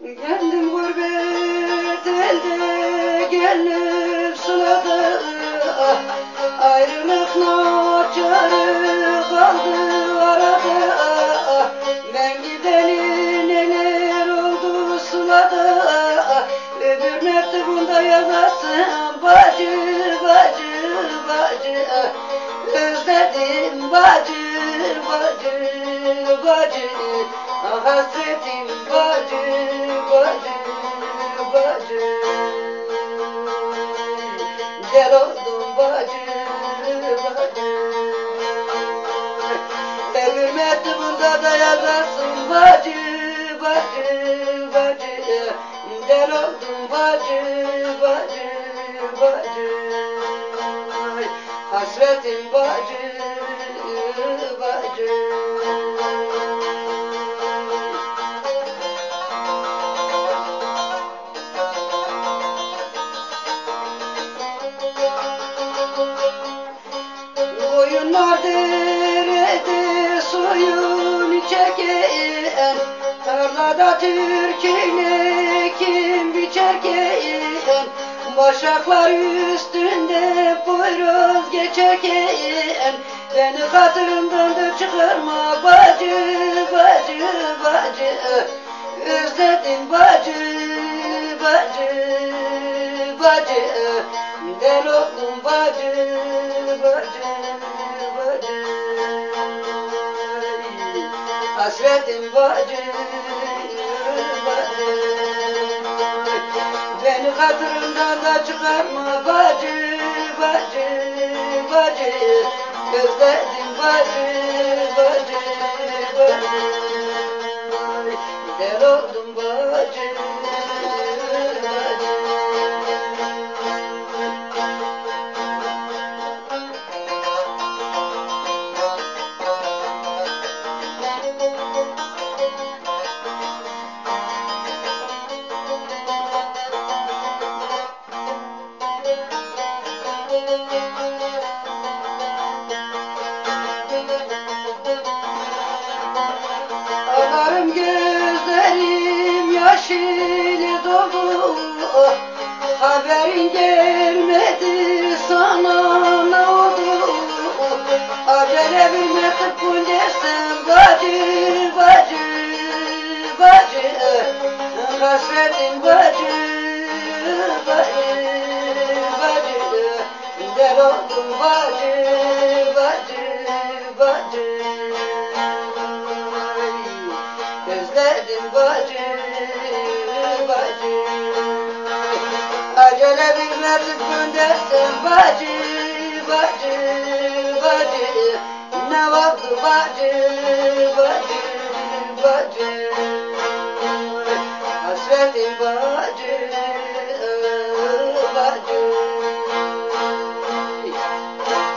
Kendim gurbet elde gelip sıladı Ayrılık naçarı kaldı arada. Ben gideli neler oldu suladı Öbür mektubunda yazarsın bacı bacı bacı. Özledim bacı hasretim bacı bacı bacı. Del oldum bacı bacı. Öbür mektubunda da yazarsın bacı bacı bacı. Del oldum bacı bacı bacı. Hasretim bacı Tarlada türküyle kim biçerken Başaklar üstünde boyroz geçerken Beni hatırımdan da çıkarma bacı bacı bacı. Özledim bacı bacı bacı. Del oldum bacı bacı bacı. Hasretim bacı Hatırımdan da çıkarma bacı bacı bacı. Özledim bacı bacı bacı Haberin gelmedi sana ne oldu? Acele bir mektup göndersen bacı bacı bacı. Hasretin bacı bacı bacı. Del oldum bacı bacı bacı. Özledim bacı, bacı Mektup göndersen bacı, bacı, bacı. Ne oldu bacı, bacı, bacı? Hasretim bacı